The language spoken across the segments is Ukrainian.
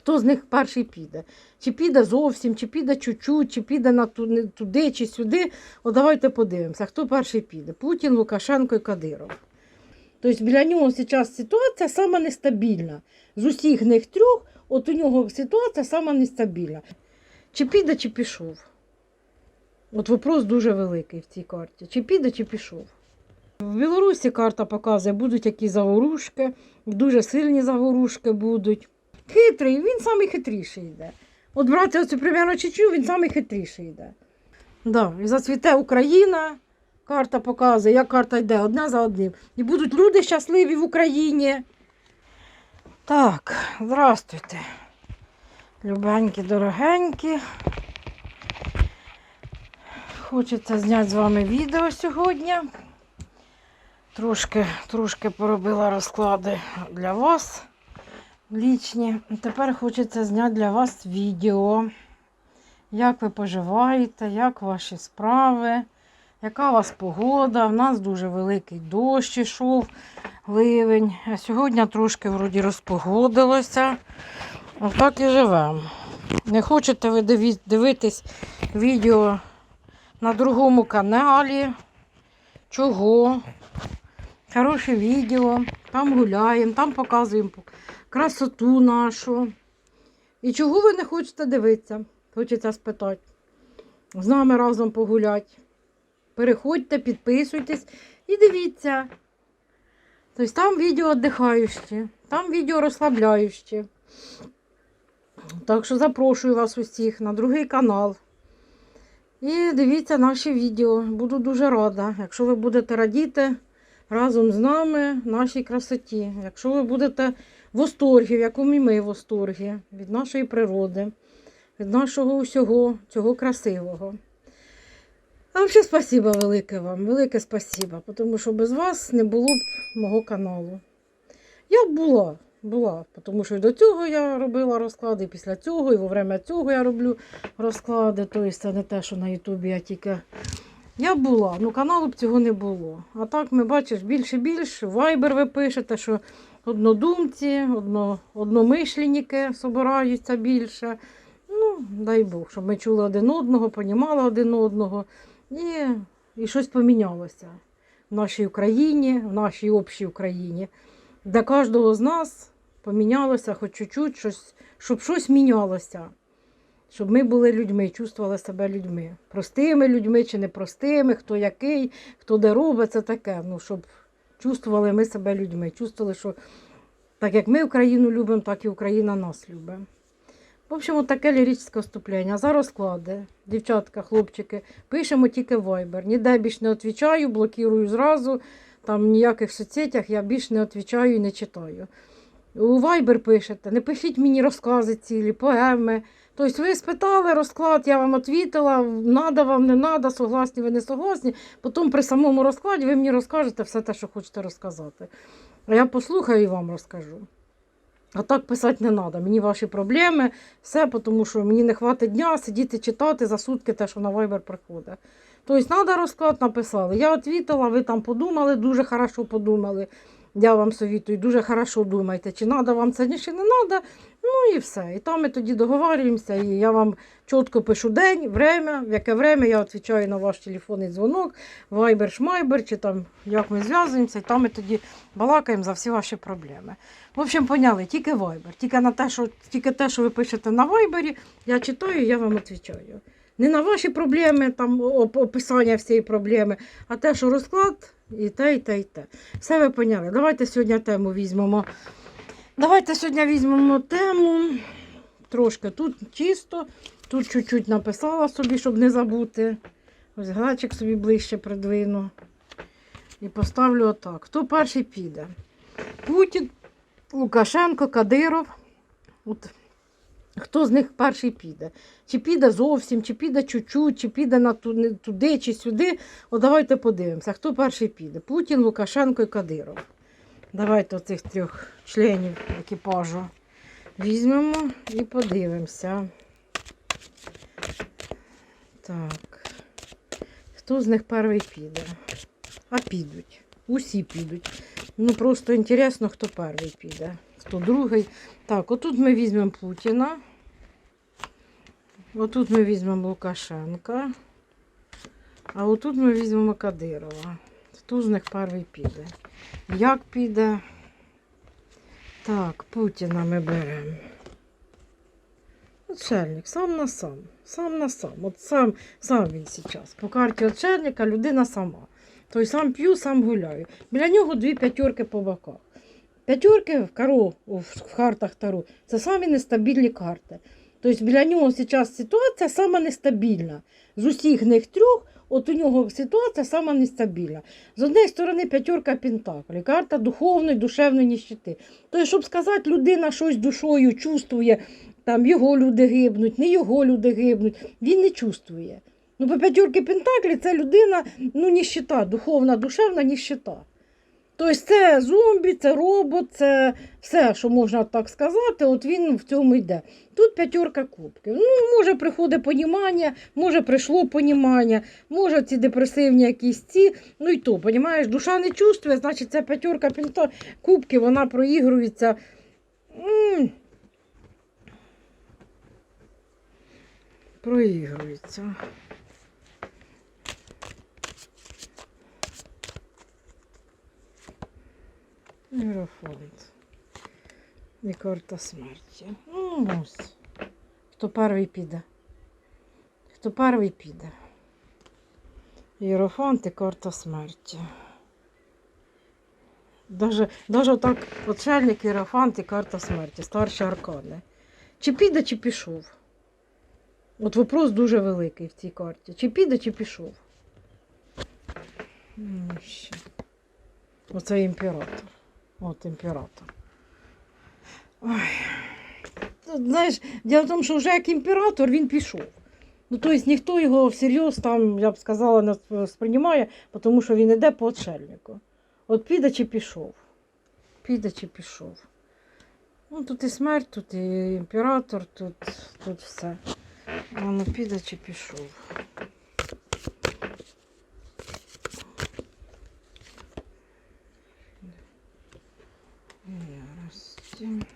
хто з них перший піде. Чи піде зовсім, чи піде чуть-чуть, чи піде на ту- туди, чи сюди. От давайте подивимося, хто перший піде. Путін, Лукашенко і Кадиров. Тобто біля нього зараз ситуація сама нестабільна. З усіх них трьох, от у нього ситуація сама нестабільна. Чи піде, чи пішов? От вопрос дуже великий в цій карті. Чи піде, чи пішов? В Білорусі карта показує, будуть які заворушки, дуже сильні заворушки будуть. Хитрий, він самий хитріший йде. От брати оцю примерно Чечню, він самий хитріший йде. Да, і зацвіте Україна, карта показує, як карта йде одна за одним. І будуть люди щасливі в Україні. Так, здравствуйте. Любенькі, дорогенькі. Хочеться зняти з вами відео сьогодні. Трошки, трошки поробила розклади для вас лічні. Тепер хочеться зняти для вас відео. Як ви поживаєте, як ваші справи, яка у вас погода? У нас дуже великий дощ ішов, ливень. А сьогодні трошки вроді розпогодилося. Отак і живемо. Не хочете ви дивитись відео на другому каналі? Чого? Хороше відео, там гуляємо, там показуємо красоту нашу. І чого ви не хочете дивитися? Хочеться спитати. З нами разом погуляти. Переходьте, підписуйтесь і дивіться. Тобто там відео віддихаючі, там відео розслабляючі. Так що запрошую вас усіх на другий канал. І дивіться наші відео. Буду дуже рада, якщо ви будете радіти разом з нами нашій красоті. Якщо ви будете в восторгі, в якому і ми в восторгі від нашої природи, від нашого усього цього красивого. А взагалі спасибо велике вам, велике спасибо, тому що без вас не було б мого каналу. Я була, була, тому що і до цього я робила розклади, і після цього, і во время цього я роблю розклади. Тобто це не те, що на Ютубі я тільки. Я була, ну каналу б цього не було. А так ми бачиш більше і більше. Вайбер ви пишете, що однодумці, одно, одномишленники собираються більше. Ну, дай Бог, щоб ми чули один одного, понімали один одного. І, і щось помінялося в нашій Україні, в нашій общій Україні. Для кожного з нас помінялося хоч чуть-чуть, щось, щоб щось мінялося. Щоб ми були людьми, чувствували себе людьми. Простими людьми чи непростими, хто який, хто де робить, це таке. Ну, щоб чувствували ми себе людьми. Чувствували, що так як ми Україну любимо, так і Україна нас любить. В общем, таке ліричне вступлення. За розклади, дівчатка, хлопчики, пишемо тільки в Viber. Ніде більш не відповідаю, блокую зразу. Там в ніяких соцсетях я більш не відповідаю і не читаю. У Viber пишете, не пишіть мені розкази цілі, поеми. Тобто ви спитали розклад, я вам відповіла, надо вам, не надо, согласні ви не согласні. Потім при самому розкладі ви мені розкажете все те, що хочете розказати. А я послухаю і вам розкажу. А так писати не треба. Мені ваші проблеми, все, тому що мені не хватить дня сидіти читати за сутки те, що на Viber приходить. Тобто, треба розклад написали. Я відповіла, ви там подумали, дуже хорошо подумали. Я вам совітую, дуже хорошо думайте, чи треба вам це, чи не треба. Ну і все. І там ми тоді договорюємося, і я вам чітко пишу день, время, в яке время я відповідаю на ваш телефонний дзвонок, вайбер, шмайбер, чи там як ми зв'язуємося, і там ми тоді балакаємо за всі ваші проблеми. В общем, поняли, тільки вайбер. Тільки на те, що тільки те, що ви пишете на вайбері, я читаю, я вам відповідаю. Не на ваші проблеми, там описання всієї проблеми, а те, що розклад, і те, і те, і те. Все ви поняли. Давайте сьогодні тему візьмемо. Давайте сьогодні візьмемо тему. Трошки тут чисто, тут чуть-чуть написала собі, щоб не забути. Ось глечик собі ближче придвину. І поставлю отак. Хто перший піде? Путін, Лукашенко, Кадиров. От. Хто з них перший піде? Чи піде зовсім, чи піде чуть-чуть, чи піде на ту- туди, чи сюди. От давайте подивимося, хто перший піде. Путін, Лукашенко і Кадиров. Давайте оцих трьох членів екіпажу візьмемо і подивимося. Так. Хто з них перший піде? А підуть. Усі підуть. Ну просто інтересно, хто перший піде. Хто другий. Так, отут ми візьмемо Путіна. Отут ми візьмемо Лукашенка. А отут ми візьмемо Кадирова. Хто з них перший піде? Як піде? Так, Путіна ми беремо. Отшельник, сам на сам. Сам на сам. От сам, сам він зараз. По карті отшельника людина сама. Тобто сам п'ю, сам гуляю. Біля нього дві п'ятерки по боках. П'ятерки в кару, в картах Таро, це самі нестабільні карти. Тобто біля нього зараз ситуація сама нестабільна. З усіх них трьох, от у нього ситуація сама нестабільна. З однієї сторони п'ятерка пентаклів, карта духовної, душевної ніщити. Тобто, щоб сказати, людина щось душою чувствує, там його люди гибнуть, не його люди гибнуть, він не чувствує. Ну, по п'ятерки пентаклі це людина, ну, ніщита, духовна, душевна ніщита. Тобто це зомбі, це робот, це все, що можна так сказати, от він в цьому йде. Тут п'ятерка кубків. Ну, може, приходить понімання, може, прийшло понімання, може, ці депресивні якісь ці. Ну і то, понімаєш, душа не чувствує, значить, ця п'ятерка кубків, вона проігрується. Проігрується. Аерофонт. І карта смерті. Ну, ось. Хто перший піде? Хто перший піде? Єрофант і карта смерті. Даже, даже так очельник, Єрофант і карта смерті, старші аркани. Чи піде, чи пішов? От вопрос дуже великий в цій карті. Чи піде, чи пішов? М. Оце імператор. От імператор. Ой. Знаєш, діло в тому, що вже як імператор він пішов. Ну, тобто ніхто його всерйоз там, я б сказала, не сприймає, тому що він іде по отшельнику. От піде чи пішов. Піде чи пішов. Ну, тут і смерть, тут і імператор, тут, тут все. А ну піде чи пішов. Ярості.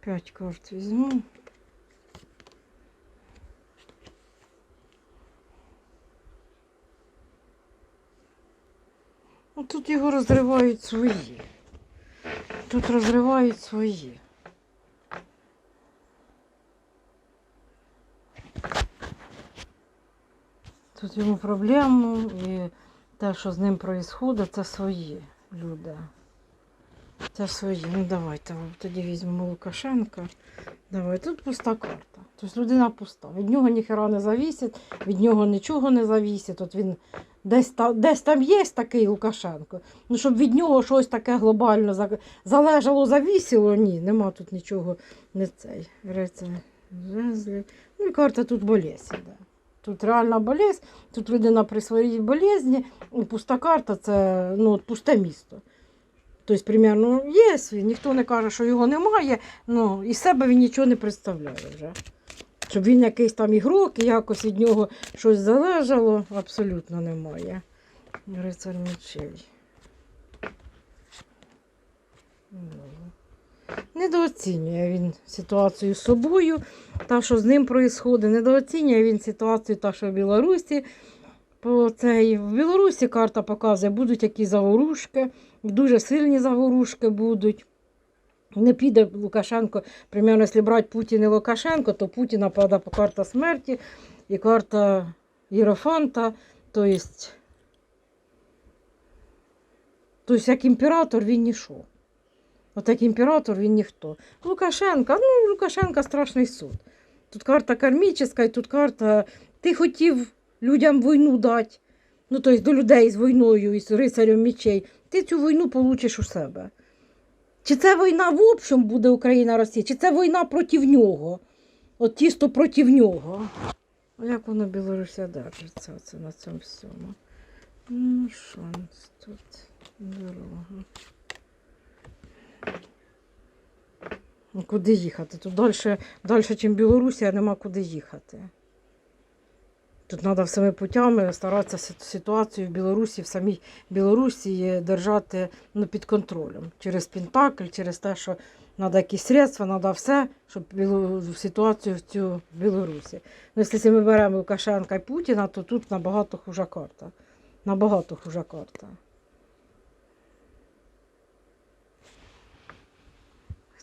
П'ять карт візьму. Ну, тут його розривають свої. Тут розривають свої. Тут йому проблему і те, що з ним відбувається, це свої люди. Це свої. Ну давайте тоді візьмемо Лукашенка. Давай, тут пуста карта. Тобто людина пуста. Від нього ніхера не завісить, від нього нічого не завісить. От він десь, та, десь там є такий Лукашенко. Ну, щоб від нього щось таке глобально залежало, завісило, ні, нема тут нічого не цей. Жезлів. Ну і карта тут болезнь іде. Тут реальна болезнь, тут людина при своїй болезні, пуста карта це ну, пусте місто. Тобто, примерно, є, він, ніхто не каже, що його немає, ну, і себе він нічого не представляє вже. Щоб він якийсь там ігрок і якось від нього щось залежало, абсолютно немає. Рицар мечей. Недооцінює він ситуацію з собою, та, що з ним відбувається, недооцінює він ситуацію, та, що в Білорусі. По цей, в Білорусі карта показує, будуть якісь заворушки, дуже сильні заворушки будуть. Не піде Лукашенко, примерно, якщо брати Путін і Лукашенко, то Путіна падає по карта смерті і карта Єрофанта. Тобто, як імператор він ніщо. От як імператор він ніхто. Лукашенка, ну Лукашенка страшний суд. Тут карта кармічна, і тут карта. Ти хотів людям війну дати, ну тобто до людей з війною і з рицарем мечей. Ти цю війну получиш у себе. Чи це війна в общем буде Україна-Росія, чи це війна проти нього? От тісто проти нього. А як воно Білорусія держиться оце на цьому всьому? Ну, шанс тут дорога. Ну, куди їхати? Тут далі, далі ніж Білорусія, нема куди їхати. Тут треба всіми путями старатися ситуацію в Білорусі, в самій Білорусі держати ну, під контролем. Через Пентакль, через те, що треба якісь средства, треба все, щоб ситуацію в цю Білорусі. Ну, якщо ми беремо Лукашенка і Путіна, то тут набагато хужа карта. Набагато хужа карта.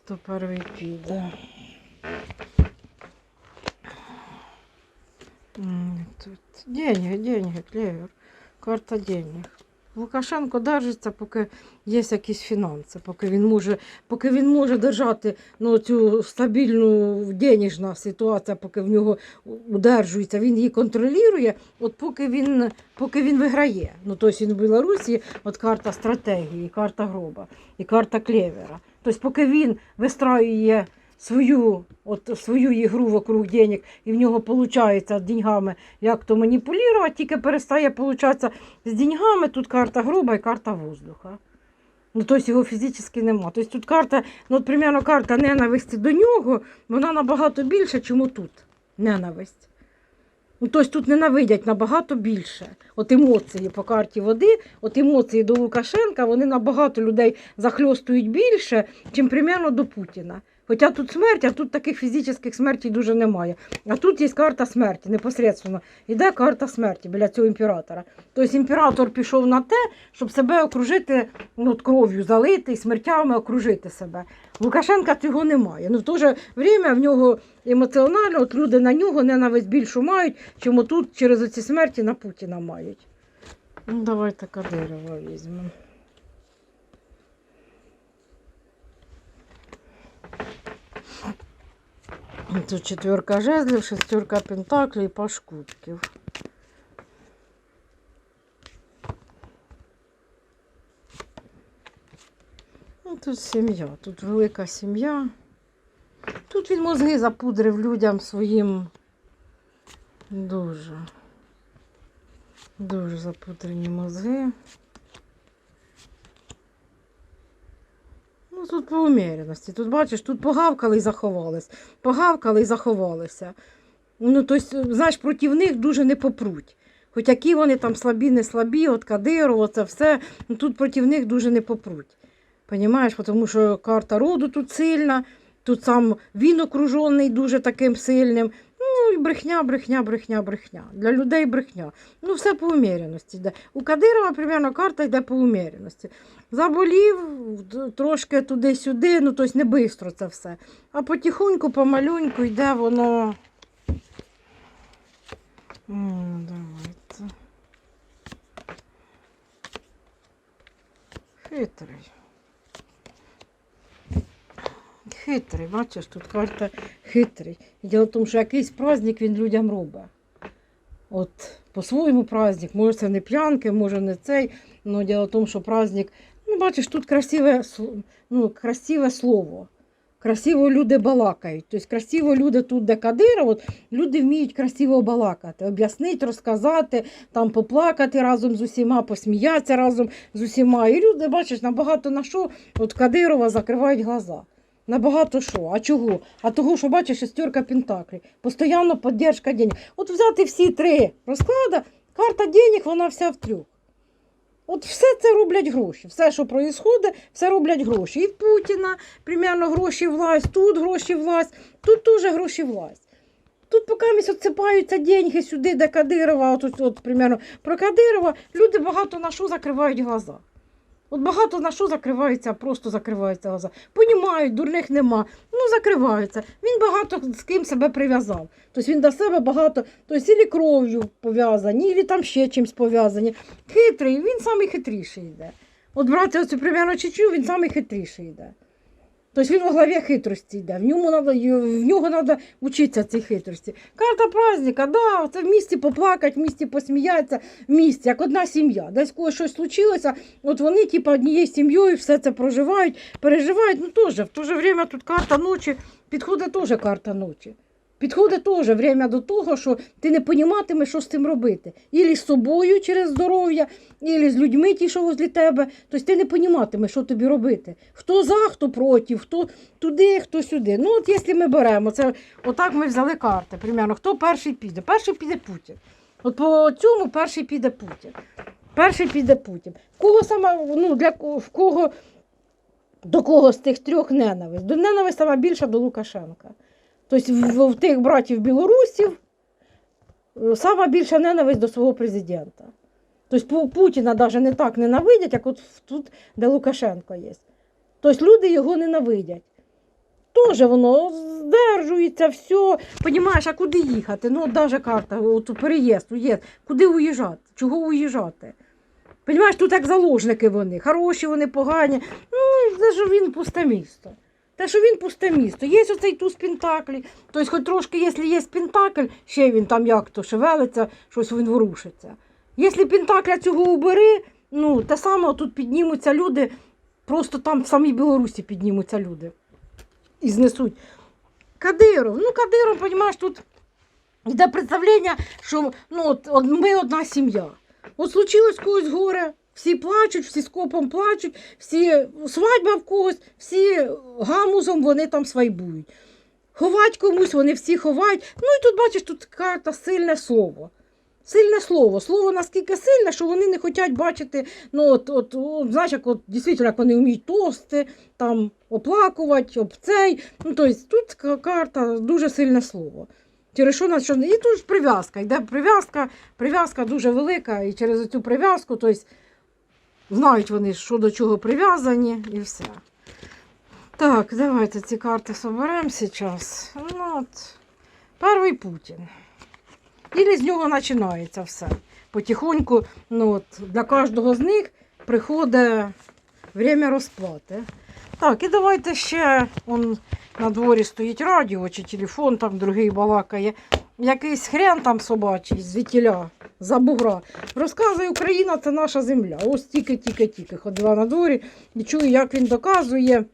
Хто перший піде? Тут деньги, деньги, клевер. Карта денег. Лукашенко держиться, поки є якісь фінанси, поки він може, поки він може держати ну, цю стабільну денежна ситуація, поки в нього удержується, він її контролює, от поки він, поки він виграє. Ну, тобто він в Білорусі, от карта стратегії, карта гроба і карта клевера. Тобто, поки він вистраює свою, от, свою ігру вокруг денег, і в нього виходить деньгами як то маніпулювати, тільки перестає получатися з деньгами, тут карта груба і карта воздуха. Ну, тобто його фізично нема. Тобто тут карта, ну, от, примерно, карта ненависті до нього, вона набагато більша, чому тут ненависть. Ну, тобто тут ненавидять набагато більше. От емоції по карті води, от емоції до Лукашенка, вони набагато людей захльостують більше, чим примерно до Путіна. Хоча тут смерть, а тут таких фізичних смертей дуже немає. А тут є карта смерті, непосредственно. Іде карта смерті біля цього імператора. Тобто імператор пішов на те, щоб себе окружити ну, кров'ю залити і смертями окружити себе. Лукашенка цього немає. Ну в то же время в нього емоціонально от люди на нього ненависть більшу мають, чим тут через оці смерті на Путіна мають. Ну, давайте Кадирова візьмемо. Тут четверка жезлів, шестерка пентаклів і паш кубків. Ну, тут сім'я, тут велика сім'я. Тут він мозги запудрив людям своїм дуже. Дуже запудрені мозги. Тут по уміряності. Тут бачиш, тут погавкали і заховались. Погавкали і заховалися. Ну, тобто, знаєш, проти них дуже не попруть. Хоч які вони там слабі, не слабі, от Кадирова, це все, ну тут проти них дуже не попруть. Понімаєш, тому що карта роду тут сильна, тут сам він окружений дуже таким сильним. І брехня, брехня, брехня, брехня. Для людей брехня. Ну, все по уміряності йде. У Кадирова, примерно, карта йде по уміряності. Заболів трошки туди-сюди, ну тобто не швидко це все. А потихоньку, помалюньку йде воно. Давайте. Хитрий. Хитрий, бачиш, тут карта хитрий. І Діло в тому, що якийсь праздник він людям робить. От по-своєму праздник, може це не п'янки, може не цей. але діло в тому, що праздник, ну бачиш, тут красиве, ну, красиве слово. Красиво люди балакають. Тобто красиво люди тут, де Кадиров, от, люди вміють красиво балакати, об'яснити, розказати, там поплакати разом з усіма, посміятися разом з усіма. І люди, бачиш, набагато на що от Кадирова закривають глаза. Набагато що. А чого? А того, що бачиш, шестерка пентаклей. Постоянно підтримка денег. От взяти всі три розклади, карта денег, вона вся в трьох. От все це роблять гроші. Все, що відбувається, все роблять гроші. І в Путіна, примерно, гроші власть, тут гроші власть, тут теж гроші власть. Тут поки місяць отсипаються деньги сюди, де Кадирова, от, от, от, примерно, про Кадирова, люди багато на що закривають глаза. От багато на що закривається, просто закриваються глаза. Понімають, дурних нема. Ну, закриваються. Він багато з ким себе прив'язав. Тобто він до себе багато, тобто ілі кров'ю пов'язані, ілі там ще чимось пов'язані. Хитрий, він самий хитріший йде. От брати оцю примерно чечу, він самий хитріший йде. Тобто він у главі хитрості йде. В ньому надо, в нього треба вчитися цій хитрості. Карта праздника, да, це в місті поплакати, в місті посміятися, в місті, як одна сім'я. Десь коли щось случилося, от вони, типу, однією сім'єю все це проживають, переживають. Ну теж, в то же время тут карта ночі, підходить теж карта ночі. Підходить теж время до того, що ти не поніматимеш, що з цим робити. Ілі з собою через здоров'я, ілі з людьми, ті, що возле тебе. Тобто ти не поніматимеш, що тобі робити. Хто за, хто проти, хто туди, хто сюди. Ну, от якщо ми беремо, це отак ми взяли карти. Примерно, хто перший піде? Перший піде Путін. От по цьому перший піде Путін. Перший піде Путін. Кого саме, ну, для в кого, до кого з тих трьох ненависть? До ненависть сама більша до Лукашенка. Тобто в, в тих братів білорусів е, сама більша ненависть до свого президента. Тобто Путіна навіть не так ненавидять, як от тут, де Лукашенко є. Тобто люди його ненавидять. Тоже воно здержується, все. Понімаєш, а куди їхати? Ну, навіть карта, от переїзд, уїзд. Куди уїжджати? Чого уїжджати? Понімаєш, тут як заложники вони, хороші вони, погані. Ну, це ж він пусте місто. Те, що він пусте місто. Є оцей туз Пентаклі. Тобто, хоч трошки, якщо є Пентакль, ще він там як то шевелиться, щось він ворушиться. Якщо Пентакля цього убери, ну, те саме тут піднімуться люди, просто там в самій Білорусі піднімуться люди і знесуть. Кадиров, ну Кадиров, розумієш, тут йде представлення, що ну, от, ми одна сім'я. От случилось когось горе, всі плачуть, всі скопом плачуть, всі свадьба в когось, всі гамузом вони там свайбують. Ховать комусь, вони всі ховають. Ну і тут бачиш, тут карта сильне слово. Сильне слово. Слово наскільки сильне, що вони не хочуть бачити, ну от, от, от знаєш, як от дійсно, як вони вміють тости, там оплакувати, об цей. Ну, тобто тут карта дуже сильне слово. Через що на що і тут прив'язка. Йде прив'язка, прив'язка дуже велика, і через цю прив'язку, тобто знають вони, що до чого прив'язані, і все. Так, давайте ці карти соберемо зараз. Ну, от, перший Путін. І з нього починається все. Потихоньку, ну, от, для кожного з них приходить время розплати. Так, і давайте ще он, на дворі стоїть радіо чи телефон, там другий балакає. Якийсь хрен там собачий з вітіля, за бугра. Розказує, Україна це наша земля. Ось тільки, тільки, тільки ходила на дворі і чую, як він доказує.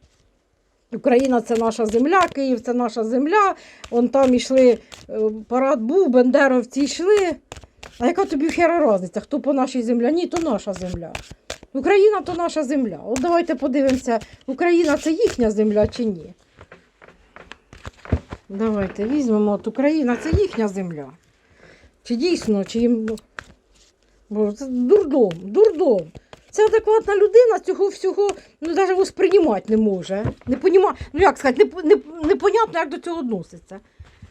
Україна це наша земля, Київ це наша земля. Он там йшли, е, парад був, бендеровці йшли. А яка тобі хера різниця? Хто по нашій землі? Ні, то наша земля. Україна то наша земля. От давайте подивимося, Україна це їхня земля чи ні. Давайте візьмемо, от Україна це їхня земля. Чи дійсно, чи їм. Бо це дурдом, дурдом. Це адекватна людина цього всього ну, навіть восприймати не може. Не поніма... Ну як сказати, не, не, непонятно, як до цього відноситься.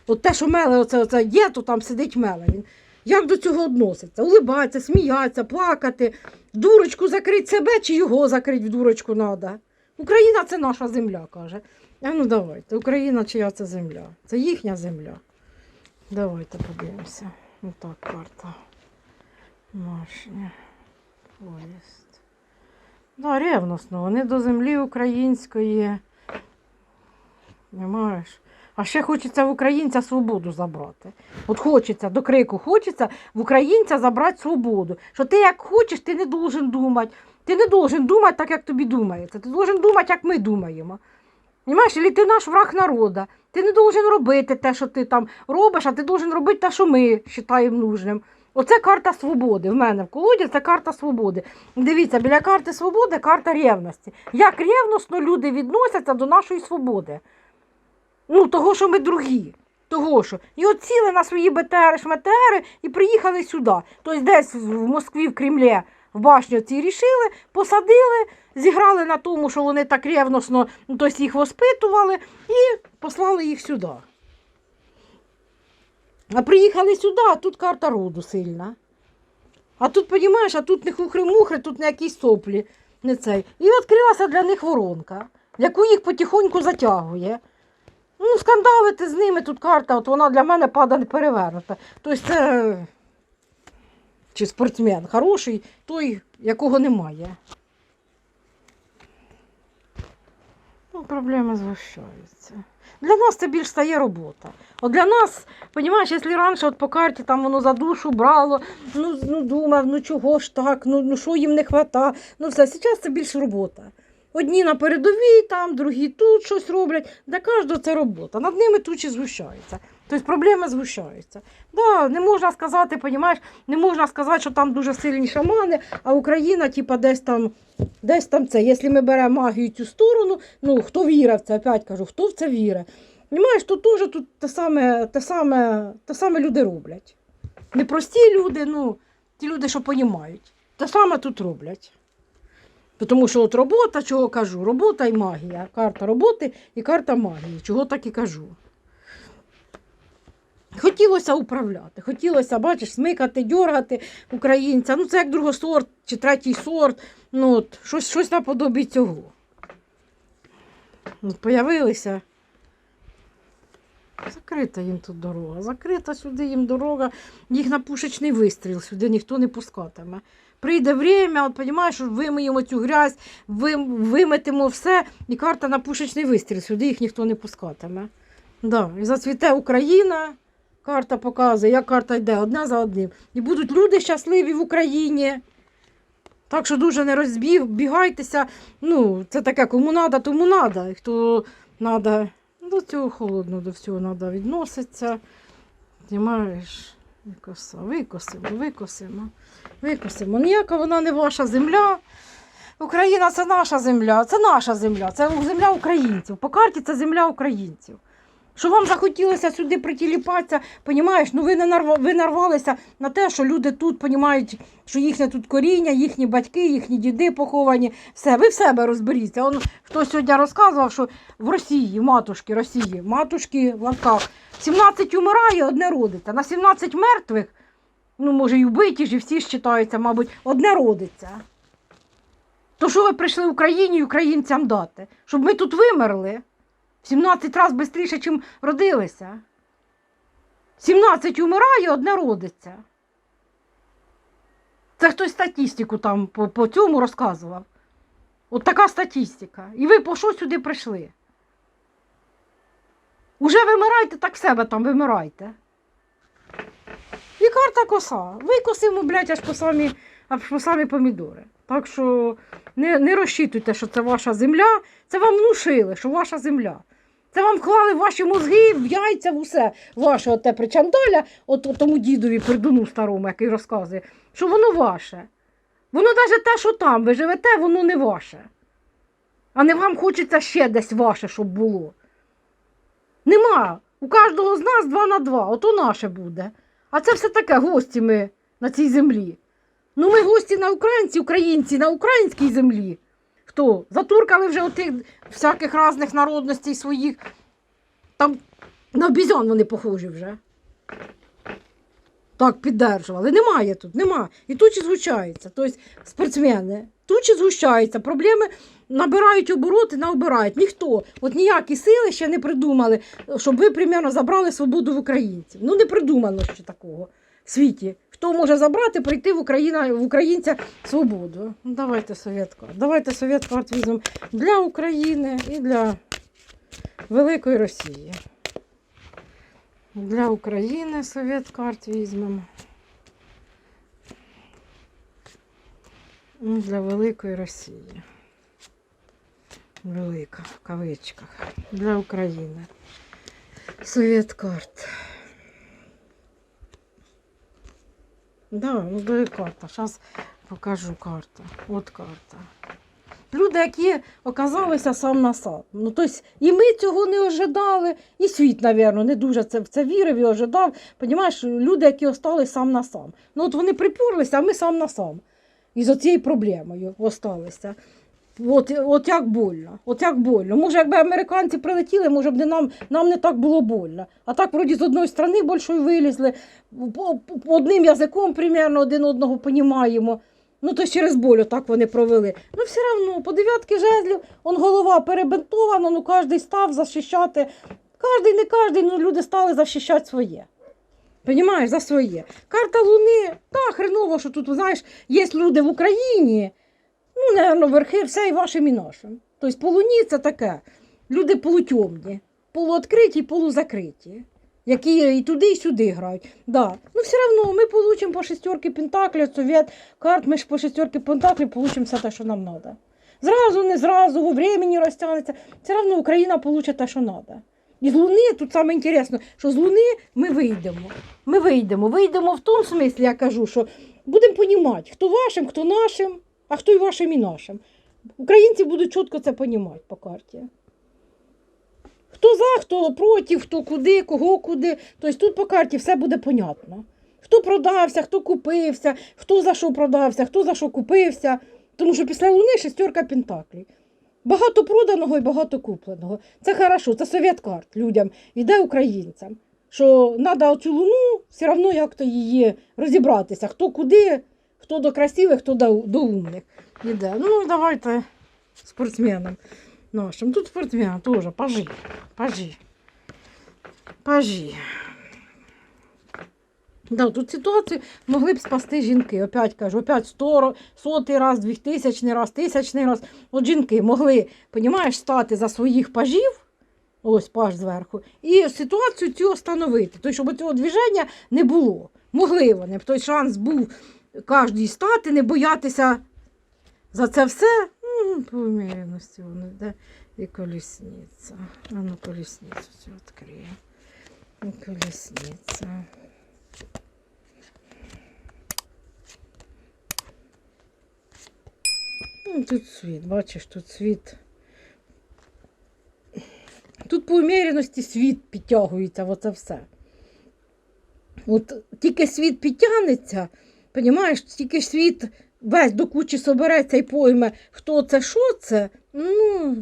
От те, що меле, оце, оце є, то там сидить меле. Він. Як до цього відноситься? Улибається, сміяться, плакати, дурочку закрить себе чи його закрить в дурочку треба. Україна це наша земля, каже. А ну давайте, Україна чия це земля? Це їхня земля. Давайте подивимося. Отак карта. Машня. Поїзд. Да, ревносно. Вони до землі української. Немаєш. А ще хочеться в українця свободу забрати. От хочеться, до крику хочеться в українця забрати свободу. Що ти як хочеш, ти не должен думати. Ти не должен думати так, як тобі думається. Ти должен думати, як ми думаємо. Понимаєш, Ілі ти наш враг народа. Ти не должен робити те, що ти там робиш, а ти должен робити те, що ми вважаємо нужним. Оце карта свободи. В мене в колоді це карта свободи. Дивіться, біля карти свободи карта ревності. Як ревносно люди відносяться до нашої свободи. Ну, того, що ми другі. Того, що. І от сіли на свої БТРи, шметери і приїхали сюди. Тобто десь в Москві, в Кремлі, в башню ці рішили, посадили, зіграли на тому, що вони так ревносно тобто їх воспитували, і послали їх сюди. А приїхали сюди, а тут карта роду сильна. А тут, розумієш, а тут не хухри-мухри, тут не якісь соплі. Не цей. І відкрилася для них воронка, яку їх потихоньку затягує. Ну, скандалити з ними тут карта, от вона для мене падає перевернута. Тобто це чи спортсмен хороший, той, якого немає. Ну, проблеми згущаються. Для нас це більш стає робота. От для нас, розумієш, якщо раніше от по карті там воно за душу брало, ну, ну думав, ну чого ж так, ну, ну що їм не вистачає. Ну все, зараз це більш робота. Одні на передовій, там, другі тут щось роблять. Для кожного це робота. Над ними тучі згущаються. Тобто проблеми згущаються. Да, не можна сказати, понімаєш, не можна сказати, що там дуже сильні шамани, а Україна, типа, десь там, десь там це. Якщо ми беремо магію цю сторону, ну хто вірить в це, опять кажу, хто в це вірить. Понімаєш, то теж тут те саме, те саме, те саме люди роблять. Не прості люди, ну, ті люди, що розуміють. Те саме тут роблять. Тому що от робота, чого кажу, робота і магія. Карта роботи і карта магії. Чого так і кажу. Хотілося управляти, хотілося, бачиш, смикати, дьоргати українця. Ну, це як другосорт чи третій сорт. Ну, от, щось, щось наподобі цього. От, появилися. Закрита їм тут дорога. Закрита сюди їм дорога, їх на пушечний вистріл, сюди ніхто не пускатиме. Прийде время, от розумієш, вимиємо цю грязь, вим, виметимо все, і карта на пушечний вистріл, сюди їх ніхто не пускатиме. Да. І зацвіте Україна, карта показує, як карта йде одна за одним. І будуть люди щасливі в Україні. Так що дуже не розбігайтеся. Ну, це таке, кому треба, тому треба. Хто треба до цього холодно, до всього треба відноситися. Знімаєш, коса, викосимо, викосимо, викосимо. Ніяка вона не ваша земля. Україна це наша земля, це наша земля, це земля українців. По карті це земля українців. Що вам захотілося сюди притіліпатися, понімаєш, ну ви не нарва, ви нарвалися на те, що люди тут понімають, що їхнє тут коріння, їхні батьки, їхні діди поховані. Все, ви в себе розберіться. Он хтось сьогодні розказував, що в Росії, в матушки Росії, матушки в лавках, 17 умирає, одне родиться. На 17 мертвих, ну може і вбиті ж, і всі ж читаються, мабуть, одне родиться. То що ви прийшли Україні і українцям дати? Щоб ми тут вимерли? В 17 разів швидше, ніж родилися. 17 умирає, одне родиться. Це хтось статистику там по, по цьому розказував. От така статистика. І ви по що сюди прийшли? Уже вимирайте, так себе там вимирайте. І карта коса. Викосимо, блядь, аж по самі, аж по самі помідори. Так що не, не розчитуйте, що це ваша земля. Це вам внушили, що ваша земля. Це вам вклали ваші мозги, в яйця, в усе. Ваше оте причандаля, от, от тому дідові придуну старому, який розказує, що воно ваше. Воно навіть те, що там ви живете, воно не ваше. А не вам хочеться ще десь ваше, щоб було. Нема. У кожного з нас два на два, ото наше буде. А це все таке гості ми на цій землі. Ну, ми гості на українці, українці на українській землі. Хто? Затуркали вже отих всяких різних народностей своїх. Там на обізян вони похожі вже. Так, піддержували. Немає тут, нема. І тут чи згущається. Тобто спортсмени. Тут чи згущаються. Проблеми набирають обороти, набирають. Ніхто. От ніякі сили ще не придумали, щоб ви примерно забрали свободу в українців. Ну не придумано ще такого в світі. Хто може забрати, прийти в, Україна, в українця свободу? Давайте совєтку. Давайте совєтку арт візьмемо для України і для Великої Росії. Для України совєтку арт візьмемо. Для Великої Росії. Велика в кавичках. Для України. Совєт карт. Да, ну де карта. Зараз покажу карту. От карта. Люди, які оказалися сам на сам. Ну, тобто, і ми цього не ожидали, і світ, мабуть, не дуже це, в це вірив і ожидав. Понімаєш, люди, які остались сам на сам. Ну, от вони приперлися, а ми сам на сам. І з цією проблемою осталися. От, от як больно, от як больно. Може, якби американці прилетіли, може б не нам, нам не так було больно. А так, вроді, з одної сторони більшою вилізли, одним язиком примерно один одного понімаємо. Ну, то через боль так вони провели. Ну, все одно, по дев'ятки жезлів, он голова перебинтована, ну кожен став захищати. Кожний, не кожен, ну люди стали захищати своє. Понімаєш, за своє. Карта Луни, та хреново, що тут, знаєш, є люди в Україні, ну, напевно, верхи все і вашим, і нашим. Тобто по Луні це таке. Люди полутьомні, полуоткриті, полузакриті, які і туди, і сюди грають. Да. Ну, все одно ми получимо по шестерки пентаклів, совет карт, ми ж по шестерки пентаклів получимо все те, що нам треба. Зразу, не зразу, во времени розтягнеться. Все одно Україна получить те, що треба. І з Луни, тут саме інтересно, що з Луни ми вийдемо. Ми вийдемо. Вийдемо в тому смислі, я кажу, що будемо розуміти, хто вашим, хто нашим, а хто і вашим, і нашим. Українці будуть чітко це розуміти по карті. Хто за, хто проти, хто куди, кого куди. Тобто тут по карті все буде понятно. Хто продався, хто купився, хто за що продався, хто за що купився. Тому що після Луни шестерка пентаклів. Багато проданого і багато купленого. Це хорошо, це совет карт людям, іде українцям. Що треба оцю луну все одно як-то її розібратися, хто куди, хто до красивих, хто до, до умних. Іде. Ну, давайте спортсменам нашим. Тут спортсмен теж, пажи, пажи. Пажі. Да, тут ситуацію могли б спасти жінки. Опять кажу, опять сто, сотий раз, двохтисячний раз, тисячний раз. От жінки могли, понімаєш, стати за своїх пажів, ось паж зверху, і ситуацію цю остановити. Тобто, щоб цього движення не було. Могли вони. Той шанс був кожній стати, не боятися за це все. М, По уміряності воно йде і колісниця. А ну колісницю цю відкриємо. І колісниця. Ну, тут світ, бачиш, тут світ. Тут по уміряності світ підтягується, оце все. От тільки світ підтягнеться, понімаєш, тільки світ весь до кучі собереться і пойме, хто це, що це. Ну,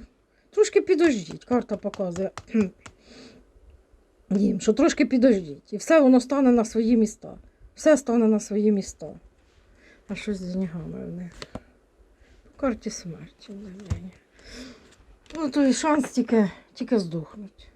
трошки підождіть, карта показує. Їм, що трошки підождіть. І все воно стане на свої міста. Все стане на свої міста. А щось з деньгами в них. По карті смерті. Ну, то і шанс тільки, тільки здохнуть.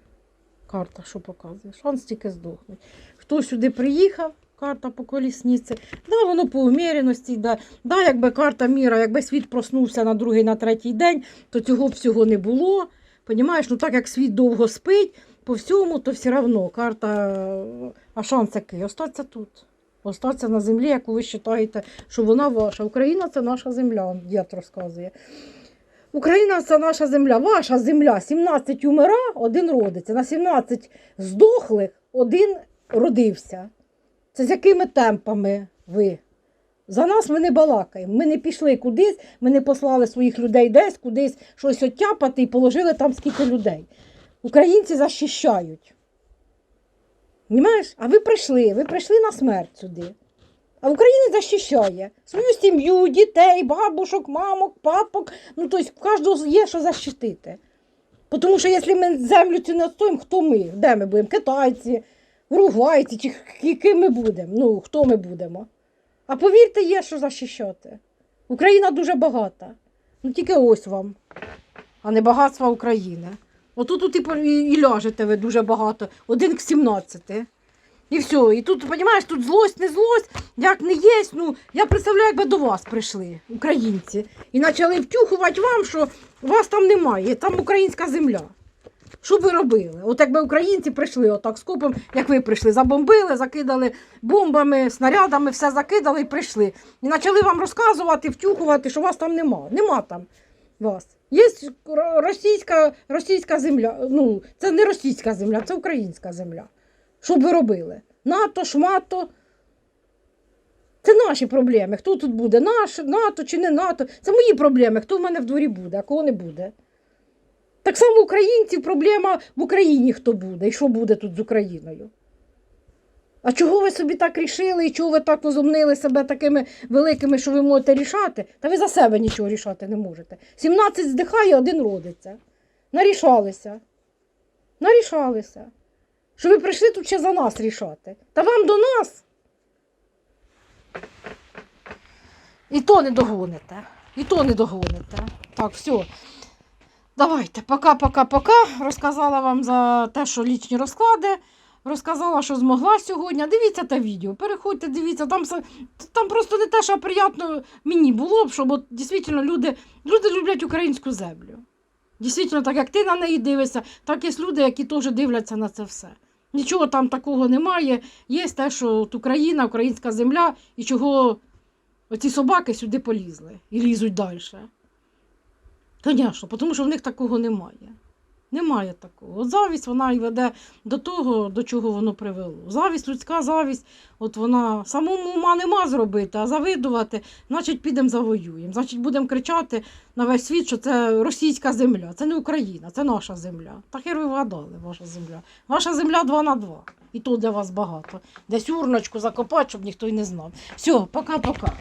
Карта, що показує? Шанс тільки здохнуть. Хто сюди приїхав, карта по колісниці, да, воно по уміряності йде. Да, якби карта міра, якби світ проснувся на другий, на третій день, то цього всього не було. Понімаєш, ну так як світ довго спить, по всьому, то все одно карта, а шанс який? Остаться тут. Остаться на землі, яку ви вважаєте, що вона ваша. Україна це наша земля, дід розказує. Україна це наша земля, ваша земля. 17 умира, один родиться. На 17 здохлих один родився. Це з якими темпами ви? За нас ми не балакаємо. Ми не пішли кудись, ми не послали своїх людей десь, кудись щось оттяпати і положили там скільки людей. Українці захищають. Понімаєш? А ви прийшли, ви прийшли на смерть сюди. А Україна захищає свою сім'ю, дітей, бабушок, мамок, папок. Ну, тобто, в кожного є що захистити. Тому що якщо ми землю цю не відстоїмо, хто ми? Де ми будемо? Китайці, уругвайці, чи х- ким ми будемо? Ну, хто ми будемо? А повірте, є що захищати. Україна дуже багата. Ну тільки ось вам, а не багатство України. Отут тут і, і, і ляжете ви дуже багато, один к 17. І все. І тут, розумієш, тут злость, не злость, як не є. Ну, я представляю, якби до вас прийшли, українці, і почали втюхувати вам, що вас там немає, там українська земля. Що ви робили? От якби українці прийшли отак скопом, як ви прийшли, забомбили, закидали бомбами, снарядами, все закидали і прийшли. І почали вам розказувати, втюхувати, що вас там нема. Нема там вас. Є російська, російська земля. Ну, це не російська земля, це українська земля. Що ви робили? НАТО, шмато. Це наші проблеми. Хто тут буде? Наш, НАТО чи не НАТО? Це мої проблеми. Хто в мене в дворі буде, а кого не буде. Так само українців проблема в Україні хто буде і що буде тут з Україною. А чого ви собі так рішили і чого ви так возомнили себе такими великими, що ви можете рішати? Та ви за себе нічого рішати не можете. 17 здихає, один родиться. Нарішалися. Нарішалися. Що ви прийшли тут ще за нас рішати. Та вам до нас. І то не догоните. І то не догоните. Так, все. Давайте, пока-пока-пока. Розказала вам за те, що лічні розклади. Розказала, що змогла сьогодні. Дивіться те відео. Переходьте, дивіться. Там, там просто не те, що приємно мені було б, щоб от, дійсно люди, люди люблять українську землю. Дійсно, так як ти на неї дивишся, так є люди, які теж дивляться на це все. Нічого там такого немає. Є те, що от Україна, українська земля, і чого оці собаки сюди полізли і лізуть далі. Звісно, тому що в них такого немає. Немає такого. От завість вона і веде до того, до чого воно привело. Завість, людська завість, от вона самому ума нема зробити, а завидувати, значить, підемо завоюємо. Значить, будемо кричати на весь світ, що це російська земля, це не Україна, це наша земля. Так і ви вгадали, ваша земля. Ваша земля 2 на 2. І то для вас багато. Десь урночку закопати, щоб ніхто й не знав. Все, пока-пока.